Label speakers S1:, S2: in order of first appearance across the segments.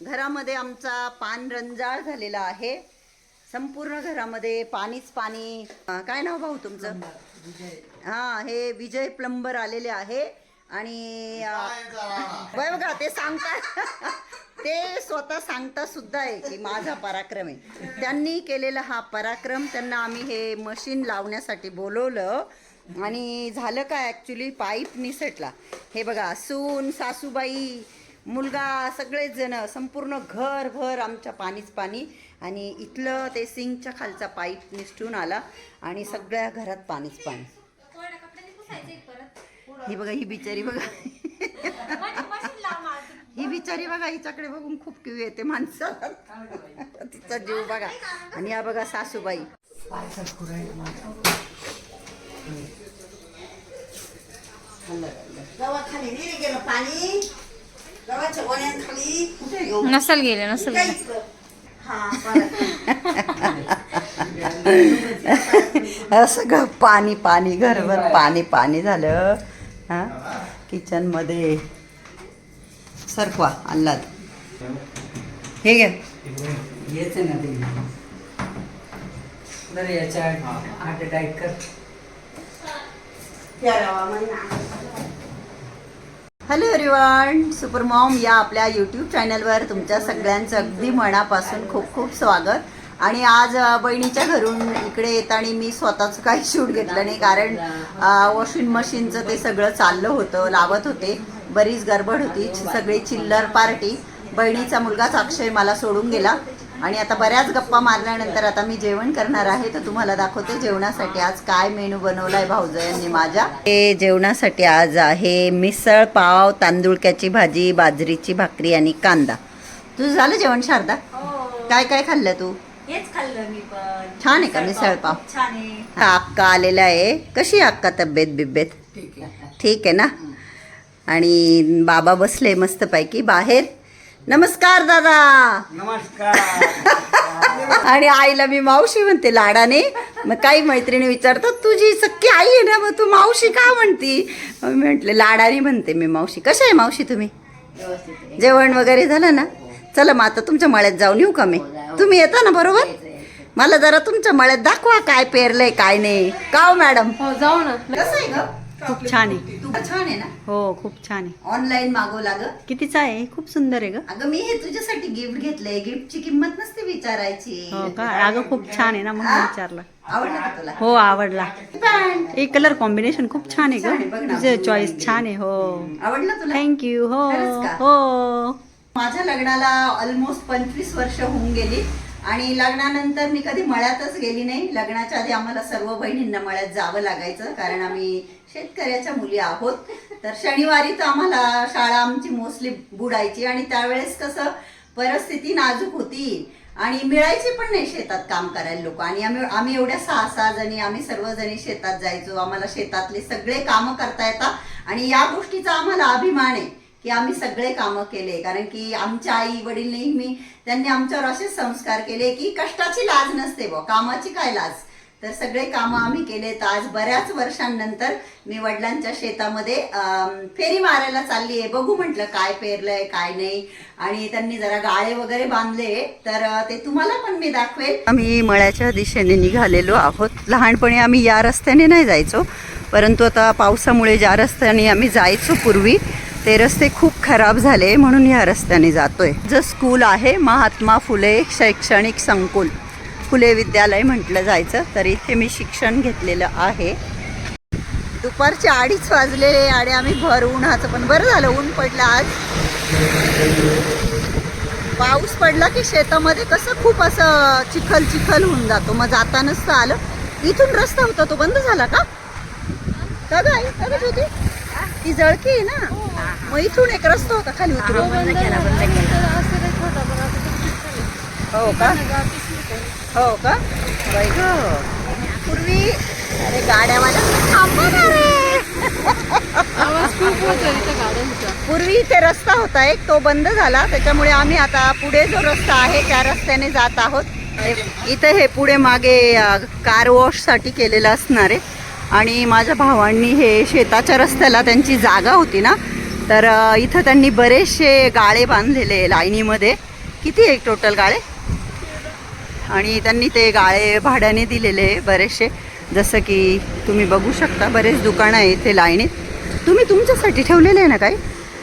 S1: घरामध्ये आमचा पान रंजाळ झालेला आहे. संपूर्ण घरामध्ये पाणीच पाणी काय नाव भाऊ तुमचं? हा हे विजय प्लंबर आलेले आहे आणि बघ बघा ते सांगतात ते स्वतः सांगता सुद्धा आहे की माझा पराक्रम आहे. त्यांनी केलेला हा पराक्रम त्यांना आम्ही हे मशीन लावण्यासाठी बोलवलं आणि झालं काय ॲक्च्युली पाईप निसटला. हे बघा सून सासूबाई मुलगा सगळेच जण संपूर्ण घरभर आमच्या पाणीच पाणी. आणि इथलं ते सिंकच्या खालचा पाईप निसटून आला आणि सगळ्या घरात पाणीच पाणी. ही बघा ही बिचारी बघा. ही बिचारी बघा हिच्याकडे बघून खूप किव येते माणसं तिचा जीव बघा. आणि या बघा सासूबाई. गेलं पाणी. गव्हाच्या वण्याखाली कुठे घेऊ
S2: नसल गेले नसल गेले.
S1: सगळं पाणी पाणी घरभर पाणी पाणी झालं. हा? किचनमध्ये सरकवा आल्हाद हे घे.
S3: येते ना ते. बरं याच्या आठ डाईट कर.
S1: हॅलो एव्हरीवन सुपर मॉम या आपल्या यूट्यूब चॅनलवर तुमच्या सगळ्यांचं अगदी मनापासून खूप खूप स्वागत. आणि आज बहिणीच्या घरून इकडे येताना मी स्वतःचं काही शूट घेतलं नाही कारण वॉशिंग मशीनचं ते सगळं चाललं होतं लावत होते. बरीच गडबड होती सगळी चिल्लर पार्टी. बहिणीचा मुलगाच अक्षय मला सोडून गेला. आणि आता बऱ्याच गप्पा मारल्यानंतर आता मी जेवण करणार आहे तर तुम्हाला दाखवते जेवणासाठी आज काय मेनू बनवलाय भाऊजयांनी माझ्या. हे जेवणासाठी आज आहे मिसळ पाव तांदुळक्याची भाजी बाजरीची भाकरी आणि कांदा. तुझं झालं जेवण शारदा? काय काय खाल्लं तू?
S2: हेच खाल्लं मी पण.
S1: छान आहे का मिसळ पाव?
S2: छान आहे.
S1: हा अक्का आलेला आहे. कशी आहे अक्का तब्येत बिब्येत?
S3: ठीक आहे.
S1: ठीक आहे ना? आणि बाबा बसले मस्तपैकी बाहेर. नमस्कार दादा. आणि आईला मी मावशी म्हणते लाडाने मग काही मैत्रिणी विचारतात तुझी सख्खी आई आहे ना मग तू मावशी का म्हणती? मी म्हटले लाडाने म्हणते मी मावशी. कशा आहे मावशी तुम्ही? जेवण वगैरे झालं ना? चला मग आता तुमच्या मळ्यात जाऊन येऊ का मी? तुम्ही येता ना बरोबर? मला जरा तुमच्या मळ्यात दाखवा काय पेरलंय काय नाही. का हो मॅडम?
S2: हो जाऊ ना.
S1: कसं आहे ग?
S4: खूप छान आहे.
S1: छान आहे ना?
S4: हो खूप छान आहे.
S1: ऑनलाईन मागवला ग
S4: कितीचा आहे? खूप सुंदर आहे ग.
S1: अगं मी हे तुझ्यासाठी गिफ्ट घेतलंय. गिफ्टची किंमत नसते विचारायची.
S4: हो का? अगं खूप छान आहे ना म्हणून? विचारलं.
S1: आवडलं का तुला?
S4: हो आवडला. हे कलर कॉम्बिनेशन खूप छान आहे
S1: छान आहे, बघ
S4: ग
S1: ना.
S4: तुझं चॉईस छान आहे हो.
S1: आवडलं तुला?
S4: थँक्यू हो.
S1: खरंच का?
S4: हो.
S1: माझ्या लग्नाला ऑलमोस्ट पंचवीस वर्ष होऊन गेली. आणि लग्नानंतर मी कधी मळ्यातच गेली नाही. लग्नाच्या आधी आम्हाला सर्व बहिणींना मळ्यात जावं लागायचं कारण आम्ही शेतकऱ्याच्या मुली आहोत. तर शनिवारी तर आम्हाला शाळा आमची मोस्टली बुडायची आणि त्यावेळेस कसं परिस्थिती नाजूक होती. आणि मिळायची पण नाही शेतात काम करायला लोक. आणि आम्ही आम्ही एवढ्या सहा सहा जणी आम्ही सर्वजणी शेतात जायचो. आम्हाला शेतातले सगळे कामं करता येतात. आणि या गोष्टीचा आम्हाला अभिमान आहे. की आम्ही सगळे कामं केले. कारण की आमच्या आई वडील नेहमी त्यांनी आमच्यावर असे संस्कार केले की कष्टाची लाज नसते बुवा कामाची काय लाज? तर सगळे कामं आम्ही केले. तर आज बऱ्याच वर्षांनंतर मी वडिलांच्या शेतामध्ये फेरी मारायला चालली आहे. बघू म्हटलं काय पेरलंय काय नाही. आणि त्यांनी जरा गाळे वगैरे बांधले. तर ते तुम्हाला पण मी दाखवेल. आम्ही मळ्याच्या दिशेने निघालेलो आहोत. लहानपणी आम्ही या रस्त्याने नाही जायचो. परंतु आता पावसामुळे ज्या रस्त्याने आम्ही जायचो पूर्वी ते रस्ते खूप खराब झाले म्हणून या रस्त्याने जातोय जर स्कूल आहे महात्मा फुले शैक्षणिक संकुल फुले विद्यालय म्हटलं जायचं तर इथे मी शिक्षण घेतलेलं आहे दुपारचे अडीच वाजलेले आणि आम्ही भर उन्हाचं पण बरं झालं ऊन पडलं आज पाऊस पडला की शेतामध्ये कसं खूप असं चिखल चिखल होऊन जातो मग जातानाच तर आलं इथून रस्ता होता तो बंद झाला का का आई? ज्योती? ती जळकी आहे ना? मग इथून एक रस्ता होता खाली उतरून हो का? हो का? बाई गं. पूर्वी अरे गाड्यावाला पूर्वी इथे रस्ता होता एक तो बंद झाला. त्याच्यामुळे आम्ही आता पुढे जो रस्ता आहे त्या रस्त्याने जात आहोत. इथे हे पुढे मागे कार वॉशसाठी केलेलं असणार आहे. आणि माझ्या भावांनी हे शेताच्या रस्त्याला त्यांची जागा होती ना तर इथं त्यांनी बरेचसे गाळे बांधलेले लाईनीमध्ये. किती आहे टोटल गाळे? आणि त्यांनी ते गाळे भाड्याने दिलेले बरेचसे. जसं की तुम्ही बघू शकता बरेच दुकानं आहे इथे लाईनीत. तुम्ही तुमच्यासाठी ठेवलेले आहे ना काही?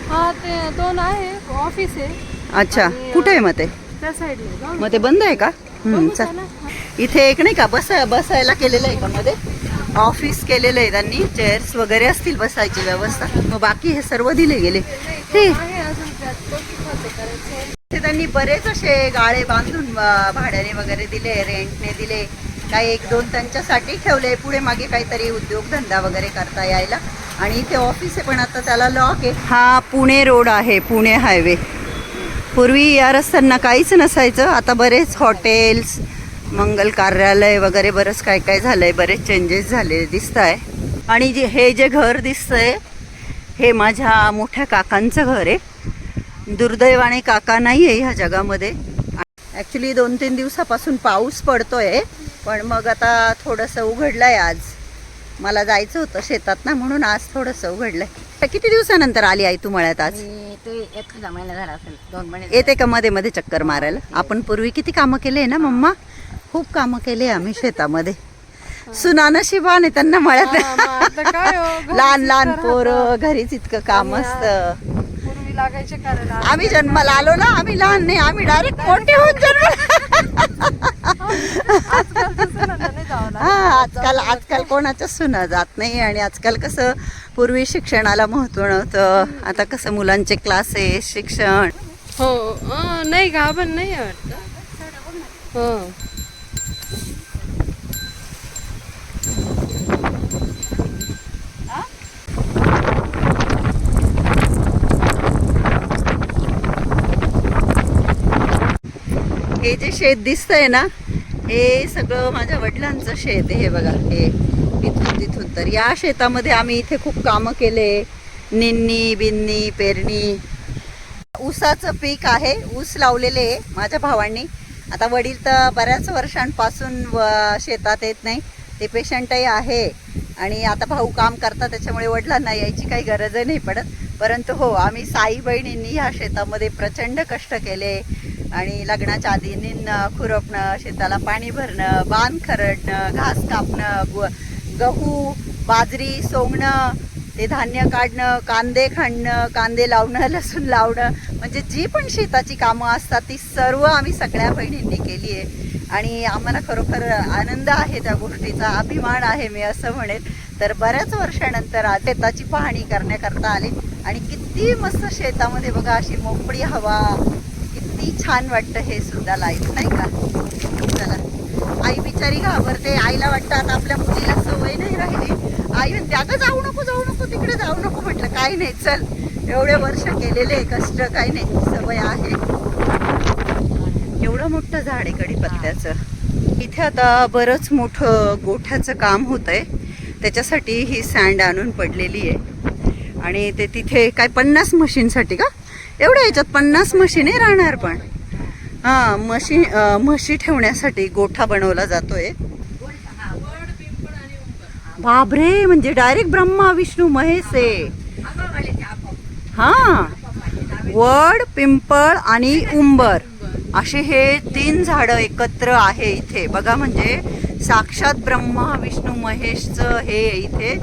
S2: हा ते दोन आहे ऑफिस आहे.
S1: अच्छा कुठे आहे मग ते?
S2: त्या साईडला
S1: मग ते बंद आहे का? इथे एक नाही का बस बसायला केलेलं आहे का मध्ये ऑफिस केलेलं आहे त्यांनी चेअर्स वगैरे असतील बसायची व्यवस्था. मग बाकी हे सर्व दिले गेले. ते त्यांनी बरेच असे गाळे बांधून भाड्याने वगैरे दिले रेंटने दिले. काही एक दोन त्यांच्यासाठी ठेवले. पुढे मागे काहीतरी उद्योगधंदा वगैरे करता यायला. आणि इथे ऑफिस आहे पण आता त्याला लॉक आहे. हा पुणे रोड आहे पुणे हायवे पूर्वी या रस्त्यांना काहीच नसायचं. आता बरेच हॉटेल्स मंगल कार्यालय वगैरे बरंच काय काय झालंय बरेच चेंजेस झाले दिसत आहे आणि जे हे जे घर दिसतंय हे माझ्या मोठ्या काकांचं घर आहे. दुर्दैवाने काका नाही आहे ह्या जगामध्ये. ॲक्च्युली दोन तीन दिवसापासून पाऊस पडतोय पण मग आता थोडंसं उघडलं आहे आज. मला जायचं होतं शेतात ना म्हणून आज थोडंसं उघडलंय. तर किती दिवसानंतर आली आई तू मळ्यात आज?
S3: ते एखादा महिना झाला असेल दोन महिने
S1: येते का मध्ये मध्ये चक्कर मारायला? आपण पूर्वी किती कामं केले ना मम्मा? खूप कामं केले आम्ही शेतामध्ये. सुना नशिबाने त्यांना मळ्यात
S2: हो,
S1: लहान लहान पोरं घरीच इतकं काम असतं.
S2: लागायचे कारण
S1: आम्ही जन्माला आलो ना आम्ही लहान नाही आम्ही डायरेक्ट मोठे होऊन
S2: लागत.
S1: हा आजकाल आजकाल कोणाच्या सुना जात नाही आणि आजकाल कसं पूर्वी शिक्षणाला महत्त्व नव्हतं. आता कसं मुलांचे क्लासेस शिक्षण.
S2: हो नाही गाभण नाही वाटतं. हो.
S1: हे जे शेत दिसतंय ना हे सगळं माझ्या वडिलांचं शेत हे बघा हे इथून तिथून. तर या शेतामध्ये आम्ही इथे खूप कामं केले. निन्नी बिन्नी पेरणी. ऊसाचं पीक आहे ऊस लावलेले आहे माझ्या भावांनी. आता वडील तर बऱ्याच वर्षांपासून व- शेतात येत नाही ते पेशंटही आहे. आणि आता भाऊ काम करतात त्याच्यामुळे वडिलांना यायची काही गरजही नाही पडत. परंतु हो आम्ही साई बहिणींनी ह्या शेतामध्ये प्रचंड कष्ट केले. आणि लग्नाच्या आधी निंदणं खुरपणं शेताला पाणी भरणं बांध खरडणं घास कापणं गहू बाजरी सोंगणं ते धान्य काढणं कांदे खणणं कांदे लावणं लसूण लावणं म्हणजे जी पण शेताची कामं असतात ती सर्व आम्ही सगळ्या बहिणींनी केली आहे. आणि आम्हाला खरोखर आनंद आहे त्या गोष्टीचा अभिमान आहे मी असं म्हणेन. तर बऱ्याच वर्षानंतर आज शेताची पाहणी करण्याकरता आले. आणि किती मस्त शेतामध्ये बघा अशी मोकळी हवा किती छान वाटतं हे सुद्धा लाईफ नाही का? चला. आई बिचारी घाबरते. आईला वाटतं आता आपल्या मुलीला सवय नाही राहिली. आई म्हणते आता जाऊ नको जाऊ नको तिकडे जाऊ नको. म्हटलं काही नाही चल. एवढे वर्ष केलेले कष्ट काही नाही. सवय आहे. एवढं मोठं झाड आहे कडीपत्त्याचं इथे आता बरंच मोठं गोठ्याचं काम होत आहे त्याच्यासाठी ही सँड आणून पडलेली आहे. आणि ते तिथे काय पन्नास मशीनसाठी का? एवढ्या याच्यात पन्नास मशीनही राहणार पण. हां म्हशी म्हशी ठेवण्यासाठी गोठा बनवला जातोय. बाबरे म्हणजे डायरेक्ट ब्रह्मा विष्णू महेश आहे हां. वड पिंपळ आणि उंबर. असे हे तीन झाडं एकत्र आहे इथे. बघा म्हणजे साक्षात ब्रह्मा विष्णू महेशचं हे इथे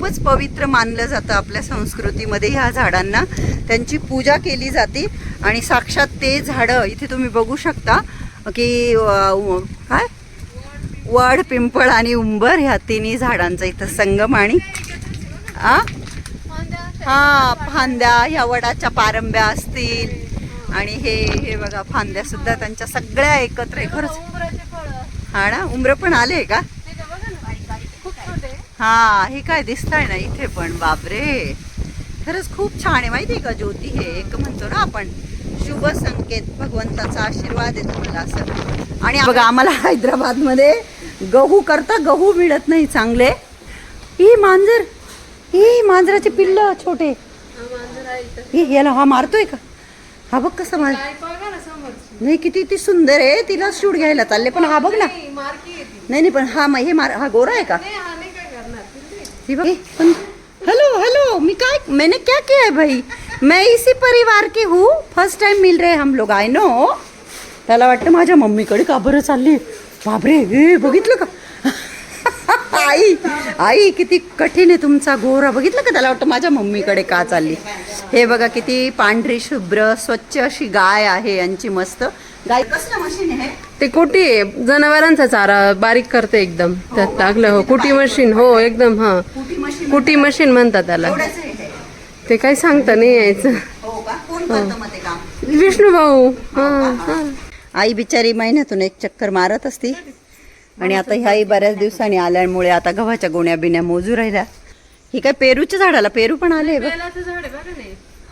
S1: खूपच पवित्र मानलं जातं आपल्या संस्कृतीमध्ये ह्या झाडांना. त्यांची पूजा केली जाते आणि साक्षात ते झाडं इथे तुम्ही बघू शकता की काय? वड पिंपळ आणि उंबर ह्या तिन्ही झाडांचा इथं संगम आणि आ? हा फांद्या ह्या वडाच्या पारंब्या असतील. आणि हे हे बघा फांद्या सुद्धा त्यांच्या सगळ्या एकत्र आहे. खरंच. हा ना? उमरं पण आले का
S2: तिथे बघा ना खूप छोटे
S1: हा हे काय दिसतंय ना इथे पण बापरे. खरंच खूप छान आहे माहिती आहे का ज्योती हे? एक म्हणतो ना आपण शुभ संकेत भगवंताचा आशीर्वाद आहे तुम्हाला असं. आणि बघा आम्हाला हैदराबादमध्ये गहू करता गहू मिळत नाही चांगले. ही मांजर ही मांजराचे पिल्ल छोटे.
S2: हा.
S1: ही याला हा मारतोय का? हा बघ कसं मार नाही किती ती सुंदर आहे तिला शूट घ्यायला चालले पण हा बघ ना.
S2: नाही
S1: नाही पण हा हे मार हा गोरा आहे का?
S2: नाही हेलो हेलो काय
S1: हॅलो हॅलो मी काय मैंने क्या किया है भाई? मैं इसी परिवार की हूँ. फर्स्ट टाइम मिल रहे हम लोग आय नो त्याला वाटतं माझ्या मम्मीकडे का बरं चालली? बाबरे हे बघितलं का? आई आई किती कठीण आहे तुमचा गोरा. बघितलं का त्याला वाटतं माझ्या मम्मीकडे का चालली? हे बघा किती पांढरी शुभ्र स्वच्छ अशी गाय आहे यांची मस्त. गाय कसलं मशीन आहे
S2: ते कुटी आहे. जनावरांचा चारा बारीक करते एकदम. त्यात टाकलं हो कुटी मशीन हो एकदम हा.
S1: कुटी मशीन
S2: कुटी मशीन म्हणतात त्याला.
S1: एवढंच आहे हे.
S2: ते काही सांगता नाही यायचं.
S1: हो का? कोण करतं मग ते काम?
S2: विष्णू भाऊ. हा हा
S1: आई बिचारी महिन्यातून एक चक्कर मारत असती. आणि आता ह्याही बऱ्याच दिवसांनी आल्यामुळे आता गव्हाच्या गोण्या बिण्या मोजू राहिल्या. ही काय पेरूच्या झाडाला पेरू पण आले बघ.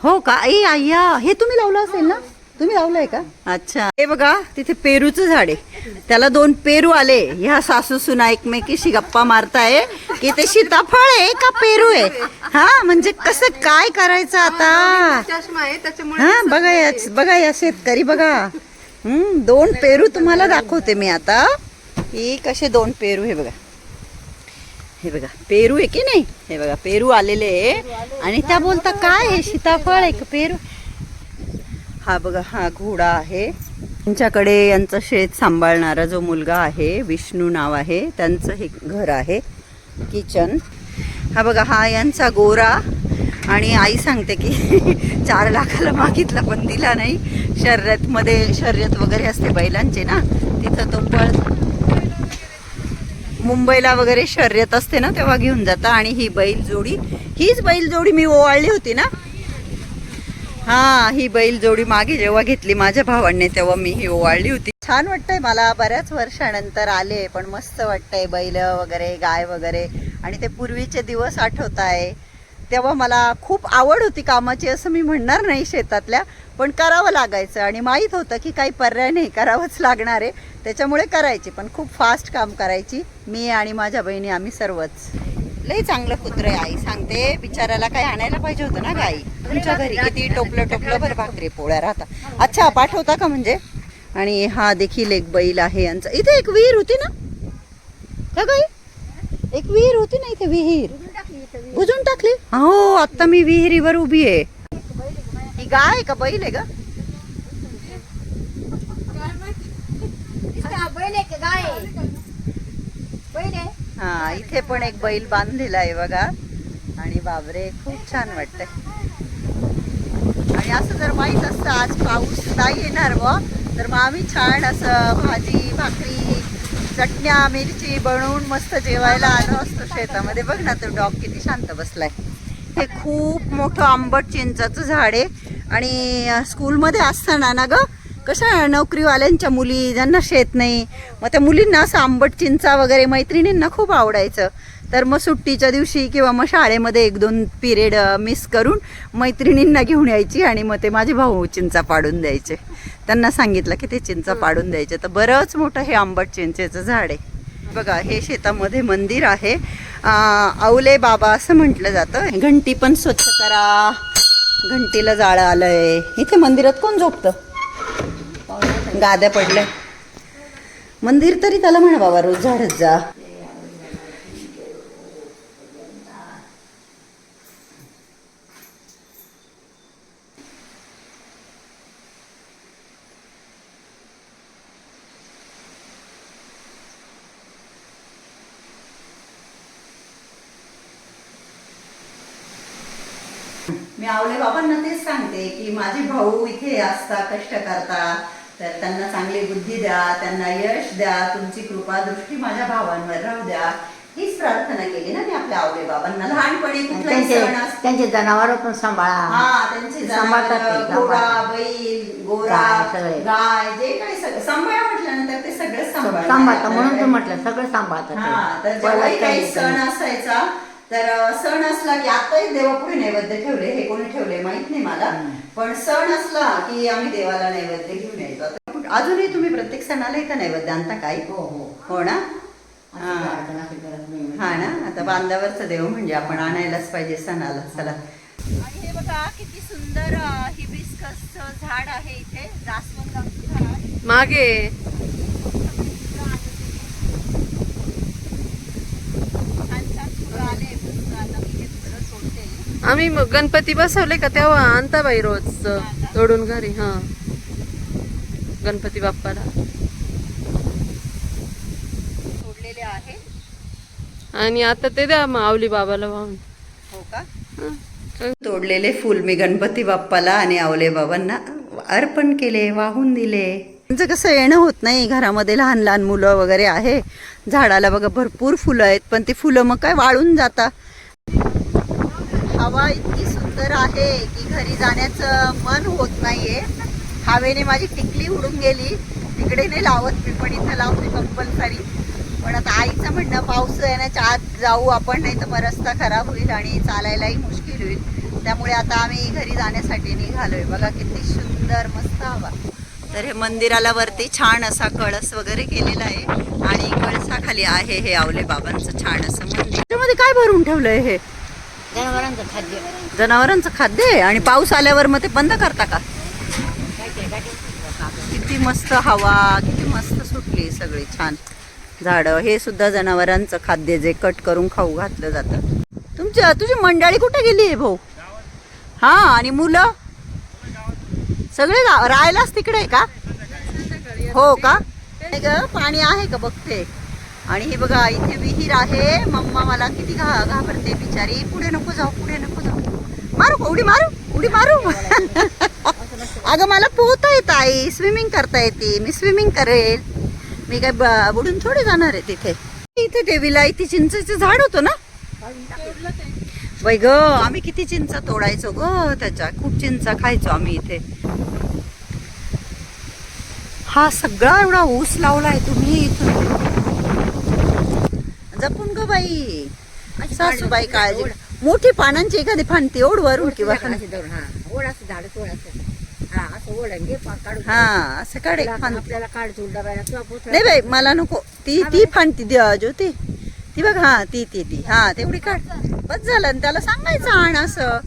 S1: हो का? आई आय्या हे तुम्ही लावलं असेल ना? तुम्ही लावलंय का अच्छा हे बघा तिथे पेरूचं झाड आहे त्याला दोन पेरू आले ह्या सासू सुना एकमेकीशी गप्पा मारताय की ते सीताफळ आहे का पेरू आहे हा म्हणजे कसं काय करायचं आता
S2: चष्मा आहे त्याच्यामुळे
S1: हा बघा या बघा या शेतकरी बघा हम्म दोन पेरू तुम्हाला दाखवते मी आता ही कसे दोन पेरू हे बघा हे बघा पेरू आहे की नाही हे बघा पेरू आलेले आहे आणि त्या बोलता काय हे सीताफळ आहे का पेरू हा बघा हा घोडा आहे. त्यांच्याकडे यांचं शेत सांभाळणारा जो मुलगा आहे विष्णू नाव आहे त्यांचं हे घर आहे किचन. हा बघा हा यांचा गोरा आणि आई सांगते की चार लाखाला मागितला पण दिला नाही. शर्यतमध्ये शर्यत वगैरे असते बैलांचे ना तिथं तो पळ मुंबईला वगैरे शर्यत असते ना तेव्हा घेऊन जाता. आणि ही बैल जोडी हीच बैल जोडी मी ओवाळली होती ना हा ही बैल जोडी मागे जेव्हा घेतली माझ्या भावांनी तेव्हा मी ही ओवाळली होती. छान वाटतंय मला बऱ्याच वर्षानंतर आले पण मस्त वाटतंय बैल वगैरे गाय वगैरे. आणि ते पूर्वीचे दिवस आठवत आहे तेव्हा मला खूप आवड होती कामाची असं मी म्हणणार नाही शेतातल्या पण करावं लागायचं. आणि माहीत होतं की काही पर्याय नाही करावंच लागणार आहे. त्याच्यामुळे करायची पण खूप फास्ट काम करायची. मी आणि माझ्या बहिणी आम्ही सर्वच. लई चांगलं कुत्र आहे आई. सांगते बिचाराला काही आणायला पाहिजे होतं ना गाई? तुमच्या घरी किती टोपलं टोपलं भर भाकरी पोळ्या राहतात. अच्छा पाठवता का म्हणजे? आणि हा देखील एक बैल आहे यांचा. इथे एक विहीर होती ना? का गाई? एक विहीर होती ना इथे विहीर? बुजून टाकली? हो आता मी विहिरीवर उभी आहे. ही गाय आहे का? बैल आहे का?
S3: बैल आहे का गाय? बैल आहे.
S1: हा इथे पण एक बैल बांधलेला आहे बघा. आणि बाबरे खूप छान वाटतंय. आणि असं जर माहीत असतं आज पाऊस नाही येणार व तर मग आम्ही छान असं भाजी भाकरी चटण्या मिरची बनवून मस्त जेवायला आलो असतो शेतामध्ये. बघ ना तो डॉग किती शांत बसलाय. हे खूप मोठं आंबट चिंचाचं झाड आहे. आणि स्कूलमध्ये असताना ना गं कशा नोकरीवाल्यांच्या मुली ज्यांना शेत नाही? मग त्या मुलींना असं आंबट चिंचा वगैरे मैत्रिणींना खूप आवडायचं. तर मग सुट्टीच्या दिवशी किंवा मग शाळेमध्ये एक दोन पिरियड मिस करून मैत्रिणींना घेऊन यायची आणि मग ते माझे भाऊ चिंचा पाडून द्यायचे. त्यांना सांगितलं की ते चिंचा पाडून द्यायचे. तर बरंच मोठं हे आंबट चिंचेचं झाड आहे. बघा हे शेतामध्ये मंदिर आहे. आवले बाबा असं म्हटलं जातं. घंटी पण स्वच्छ करा. घंटीला जाळं आलंय. इथे मंदिरात कोण झोपतं? गाद्या पडल्या. मंदिर तरी त्याला म्हणा बाबा रोज झाडत जा. मी आवले बाबांना तेच सांगते की माझे भाऊ इथे असता कष्ट करता तर त्यांना चांगली बुद्धी द्या त्यांना यश द्या तुमची कृपा दृष्टी माझ्या भावांवर राहू द्या हीच प्रार्थना केली ना मी आपल्या आवले बाबांना लहानपणी कुठलाही
S3: त्यांचे
S1: सण असतो
S3: त्यांचे जनावर पण सांभाळा
S1: हा त्यांचे
S3: सांभाळतात ते,
S1: जनावरं, घोडा
S3: सांभाळतात.
S1: बैल गोरा
S3: गाय, सगळे.
S1: गाय जे काही सगळं सांभाळा म्हटल्यानंतर ते सगळं
S3: सांभाळतात म्हणून तू म्हटलं सगळं सांभाळतात
S1: हा तर
S3: ते.
S1: जेव्हाही काही सण असायचा तर सण असला की आताही देवापुढे नैवेद्य ठेवले हे कोणी ठेवले माहीत नाही मला. पण सण असला की आम्ही देवाला नैवेद्य घेऊन यायचो. अजूनही तुम्ही प्रत्येक सणाला इथं नैवेद्य आणता काय?
S3: हो हो.
S1: हो ना? हा. हा ना? आता बांधावरचं देव म्हणजे आपण आणायलाच पाहिजे सणाला. चला. आणि हे बघा किती सुंदर हिबिस्कसचं झाड आहे इथे. जास्वंदाचं झाड
S2: मागे.
S1: छान छान फुलं आले.
S2: आम्ही मग गणपती बसवले का तेव्हा आणता बाई रोज तोडून घरी हा. गणपती बाप्पाला.
S1: सोडलेले आहे.
S2: आणि आता ते द्या माऊली बाबाला वाहून.
S1: हो का. तोडलेले फुल मी गणपती बाप्पाला आणि आवले बाबांना अर्पण केले वाहून दिले. त्यांचं कसं येणं होत नाही घरामध्ये लहान लहान मुलं वगैरे आहे. झाडाला बघा भरपूर फुलं आहेत पण ती फुलं मग काय वाळून जाता? हवा इतकी सुंदर आहे की घरी जाण्याचं मन होत नाहीये. हवेने माझी टिकली उडून गेली. तिकडे नाही लावत मी पण इथं लावते कंपल्सरी पण आता आईचं म्हणणं पाऊस येण्याच्या आत जाऊ आपण नाही तर मग रस्ता खराब होईल आणि चालायलाही मुश्किल होईल. त्यामुळे आता आम्ही घरी जाण्यासाठी निघालोय. बघा किती सुंदर मस्त हवा. तर हे मंदिराला वरती छान असा कळस वगैरे केलेला आहे. आणि कळसाखाली आहे हे आवले बाबांचं छान असं मंदिर. त्याच्यामध्ये काय भरून ठेवलंय हे?
S3: जनावरांचं खाद्य.
S1: जनावरांचं खाद्य आहे. आणि पाऊस आल्यावर मग ते बंद करता का? किती मस्त हवा किती मस्त सुटली सगळी छान. झाडं हे सुद्धा जनावरांचं खाद्य जे कट करून खाऊ घातलं जातं. तुमच्या तुझी मंडळी कुठे गेली आहे भाऊ? हा आणि मुलं? सगळे राहायलाच तिकडे आहे का? हो का? नाही पाणी आहे का बघते? आणि हे बघा इथे विहीर आहे. मम्मा मला किती घा घाबरते बिचारी. पुढे नको जाऊ पुढे नको जाऊ. मारू उडी मारू? उडी मारू? अगं मला पोहता येत आई स्विमिंग करता येते. मी स्विमिंग करेल. मी काय ब- बुडून थोडी जाणार आहे तिथे. इथे देवीला इथे चिंचेचं झाड होतं ना? वै ग आम्ही किती चिंच तोडायचो ग त्याच्या. खूप चिंचा खायचो आम्ही इथे. हा सगळा एवढा ऊस लावलाय तुम्ही इथून. जपून ग बाई. सासूबाई काळजी मोठी पानांची एखादी फांती ओढ वरून किंवा
S3: हा. ओढ असं हा
S1: हा काढ नाही बाई मला नको. ती ती फांती द्या ज्योती ती. बघ हा ती ती ती. हा तेवढी काढ. बस झालं त्याला सांगायचं आण असं.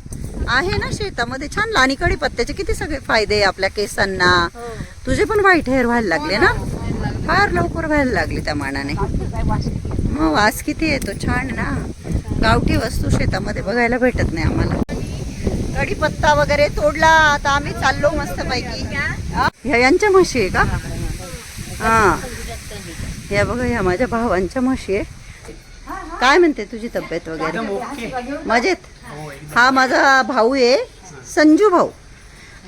S1: आहे ना शेतामध्ये छान लाणी पत्त्याचे किती सगळे फायदे आपल्या केसांना. तुझे पण व्हाईट हेअर व्हायला लागले ना? फार लवकर व्हायला लागले त्या मानाने. मग वास किती येतो? छान ना. गावठी वस्तू शेतामध्ये बघायला भेटत नाही आम्हाला. कढीपत्ता वगैरे तोडला आता आम्ही चाललो मस्त पैकी ह्या यांच्या म्हशी आहे का? हा. या बघा ह्या माझ्या भावांच्या म्हशी आहे. काय म्हणते तुझी तब्येत वगैरे? मजेत? हा माझा भाऊ आहे संजू भाऊ.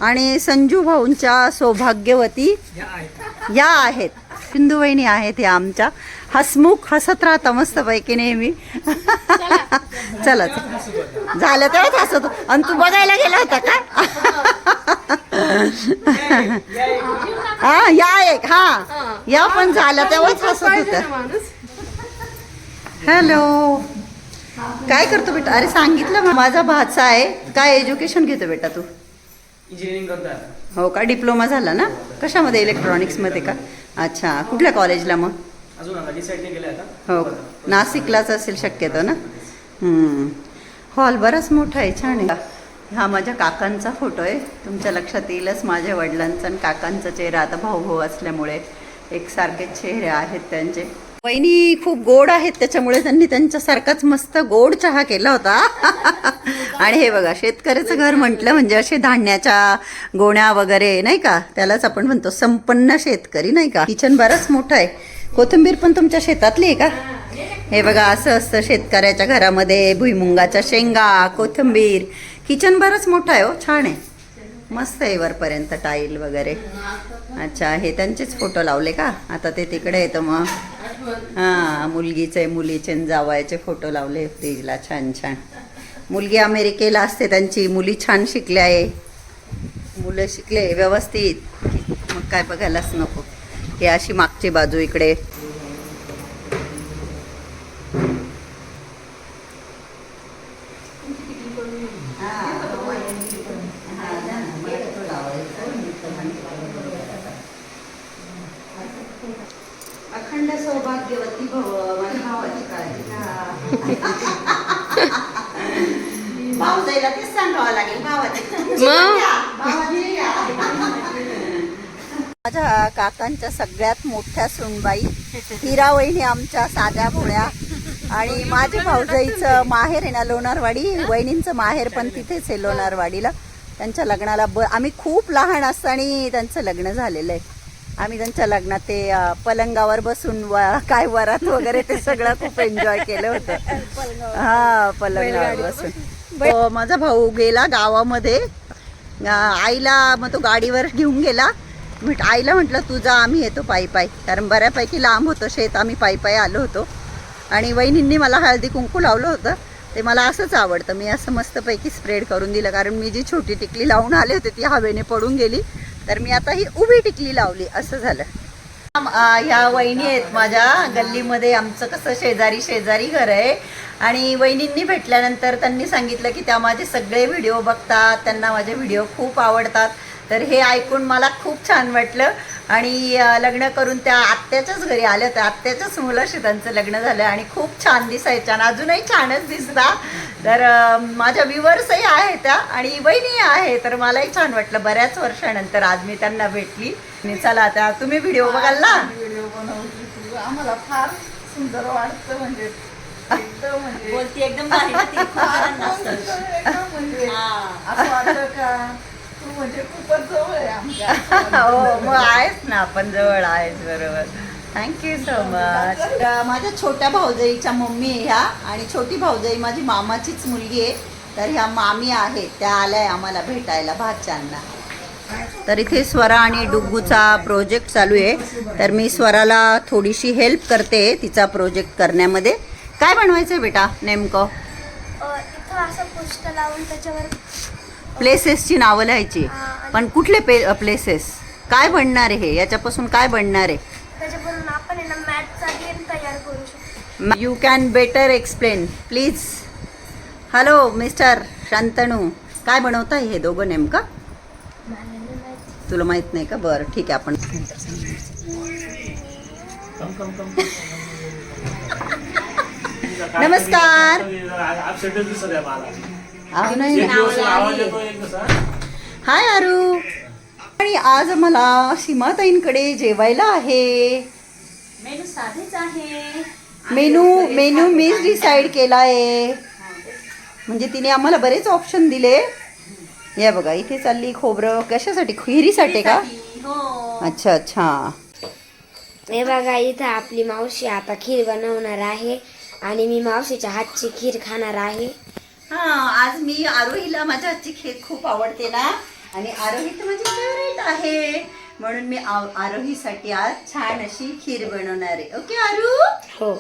S1: आणि संजू भाऊंच्या सौभाग्यवती या आहेत. सिंधू वहिनी आहेत या आमच्या. हसमुख हसत राहता मस्त पैकी नेहमी. चला चला. झालं तेव्हाच हसत. आणि तू बघायला गेला होता का? हा या एक हा. या पण झालं तेव्हाच हसत होत. हॅलो. काय करतो बेटा? अरे सांगितलं माझा भाचा आहे. काय एज्युकेशन घेतो बेटा तू? हो का? डिप्लोमा झाला ना? कशामध्ये? इलेक्ट्रॉनिक्समध्ये का? अच्छा. कुठल्या कॉलेजला मग? हो. का नाशिकलाच असेल शक्यतो ना? हॉल बराच मोठा आहे छान आहे. हा माझ्या काकांचा फोटो आहे. तुमच्या लक्षात येईलच माझ्या वडिलांचा आणि काकांचा चेहरा आता भाऊ भाऊ असल्यामुळे. एकसारखे चेहरे आहेत त्यांचे. वहिनी खूप गोड आहेत त्याच्यामुळे त्यांनी त्यांच्यासारखाच मस्त गोड चहा केला होता. आणि हे बघा शेतकऱ्याचं घर म्हटलं म्हणजे असे धान्याच्या गोण्या वगैरे नाही का? त्यालाच आपण म्हणतो संपन्न शेतकरी नाही का? किचन बरंच मोठं आहे. कोथिंबीर पण तुमच्या शेतातली आहे का? हे बघा असं असतं शेतकऱ्याच्या घरामध्ये भुईमुंगाच्या शेंगा कोथिंबीर. किचन बरंच मोठं आहे हो छान आहे. मस्त आहे वरपर्यंत टाईल वगैरे. अच्छा हे त्यांचेच फोटो लावले का? आता ते तिकडे येतं मग हां मुलगीचे मुलीचे जावायचे फोटो लावले फ्रीजला छान छान. मुलगी अमेरिकेला असते त्यांची मुली छान शिकल्या आहे. मुलं शिकले व्यवस्थित. मग काय बघायलाच नको. हे अशी मागची बाजू इकडे. अखंड सौभाग्यवती भावाची काळजी भाऊ जायला तेच सांगावं लागेल भावाची. माझ्या काकांच्या सगळ्यात मोठ्या सुनबाई हिरा वहिनी आमच्या साध्या भोळ्या. आणि माझ्या भाऊजाईचं माहेर आहे ना लोणारवाडी. वहिनींचं माहेर पण तिथेच आहे लोणारवाडीला. त्यांच्या लग्नाला ब आम्ही खूप लहान असताना त्यांचं लग्न झालेलं आहे. आम्ही त्यांच्या लग्नात ते पलंगावर बसून काय वरात वगैरे ते सगळं खूप एन्जॉय केलं होतं. हा पलंगावर बसून. तो माझा भाऊ गेला गावामध्ये. आईला मग तो गाडीवर घेऊन गेला. म्हट आईला म्हटलं तुझा आम्ही येतो पायी पायी. कारण बऱ्यापैकी लांब होतं शेत आम्ही पायी पायी आलो होतो. आणि वहिनींनी मला हळदी कुंकू लावलं होतं. ते मला असंच आवडतं. मी असं मस्तपैकी स्प्रेड करून दिलं. कारण मी जी छोटी टिकली लावून आले होते ती हवेने पडून गेली. तर मी आता ही उभी टिकली लावली. असं झालं. ह्या वहिनी आहेत माझ्या. गल्लीमध्ये आमचं कसं शेजारी शेजारी घर आहे. आणि वहिनींनी भेटल्यानंतर त्यांनी सांगितलं की त्या माझे सगळे व्हिडिओ बघतात. त्यांना माझे व्हिडिओ खूप आवडतात. तर हे ऐकून मला खूप छान वाटलं. आणि लग्न करून त्या आत्याच्याच घरी आल्या होत्या. आत्याच्याच मुलाशी त्यांचं लग्न झालं आणि खूप छान दिसायच्या आणि अजूनही छानच दिसता तर माझ्या व्ह्युअर्सही आहे त्या आणि वहिनी आहे तर मलाही छान वाटलं. बऱ्याच वर्षानंतर आज मी त्यांना भेटली. आणि चला आता तुम्ही व्हिडिओ बघाल ना?
S5: व्हिडिओ बनवली तू आम्हाला फार सुंदर वाटतं म्हणजे एकदम म्हणजे
S1: बोलती एकदम
S5: म्हणजे. असं का? म्हणजे खूपच जवळ आहे आमच्या.
S1: हो मग आहेच ना आपण जवळ आहेच बरोबर. थँक्यू सो मच माझ्या छोट्या भाऊजाईच्या मम्मी आहे ह्या आणि छोटी भाऊजाई माझी मामाचीच मुलगी आहे. तर ह्या मामी आहेत त्या आल्याय आम्हाला भेटायला भाच्यांना. तर इथे स्वरा आणि डुग्गूचा प्रोजेक्ट चालू आहे. तर मी स्वराला थोडीशी हेल्प करते तिचा प्रोजेक्ट करण्यामध्ये. काय बनवायचं आहे बेटा नेमकं?
S6: असं लावून त्याच्यावर
S1: प्लेसेसची नावं लिहायची पण कुठले पे प्लेसेस काय बनणार आहे हे याच्यापासून काय बनणार आहे
S6: त्याच्यापासून आपण आहे ना मॅथचा गेम तयार करू शकतो
S1: you can better explain please hello mister Shantanu काय बनवता हे दोघं नेमकं तुला माहीत नाही का बरं ठीक आहे आपण नमस्कार आव नाही. हाय आरू आणि आज मला सीमाताईंकडे जेवायला आहे.
S3: मेनू साधेच आहे.
S1: मेनू मेनू मीच डिसाईड केला आहे म्हणजे तिने आम्हाला बरेच ऑप्शन दिले. या बघा इथे चालली खोबरं. कशासाठी? खिरीसाठी का?
S3: हो.
S1: अच्छा अच्छा.
S7: हे बघा इथं आपली मावशी आता खीर बनवणार आहे. आणि मी मावशीच्या हातची खीर खाणार आहे.
S1: हा आज मी आरोहीला माझ्या हातची खीर खूप आवडते ना. आणि आरोही तर माझी फेवरेट आहे. म्हणून मी आरोहीसाठी आज छान अशी खीर बनवणार आहे. ओके आरू?
S7: हो.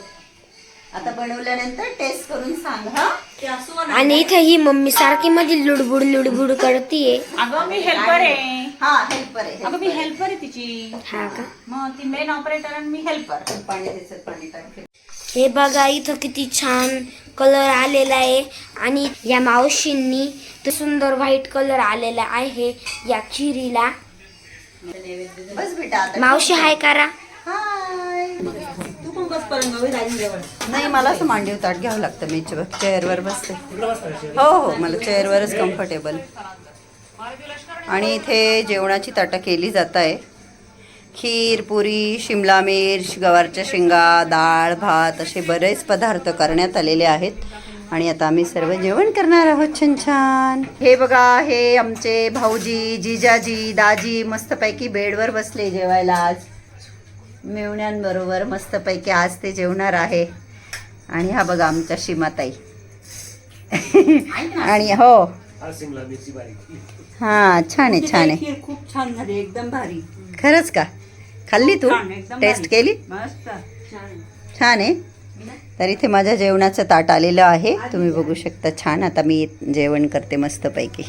S1: आता बनवल्यानंतर टेस्ट करून सांग हा.
S7: आणि इथं ही मम्मी सारखी माझी लुडबुड लुडबुड करतीये.
S3: अगं मी हेल्पर आहे.
S1: हा हेल्पर आहे
S3: अगं मी. हेल्पर आहे. तिची.
S7: हा का?
S3: मग ती मेन ऑपरेटर आणि मी हेल्पर
S1: पाणी द्यायचं पाणी टाक
S7: हे बघा इथं किती छान कलर आलेला आहे आणि या मावशींनी तो सुंदर व्हाईट कलर आलेला आहे या खिरीला.
S1: बस बेटा आता
S7: मावशी हाय करा.
S1: हाय.
S3: तू पण बस परंग
S1: नाही मला असं मांडीव ताट घ्यावं लागतं मी चेअरवर बसते. हो हो मला चेअरवरच कम्फर्टेबल आणि इथे जेवणाची ताटं केली जात आहे. खीर पुरी शिमला मिर्च गवारच्या शेंगा डाळ भात असे बरेच पदार्थ करण्यात आलेले आहेत. आणि आता आम्ही सर्व जेवण करणार आहोत छान छान. हे बघा हे आमचे भाऊजी जिजाजी दाजी मस्तपैकी बेडवर बसले जेवायला आज. मेवण्यांबरोबर मस्तपैकी आज ते जेवणार आहे. आणि हा बघा आमच्या सीमाताई. आणि हो. हा छान आहे छान आहे.
S3: खीर खूप छान झाली एकदम भारी.
S1: खरंच का? खाल्ली तू? टेस्ट. केली? छान आहे. तर इथे माझ्या जेवणाचं ताट आलेलं आहे. तुम्ही बघू शकता छान. आता मी जेवण करते मस्तपैकी.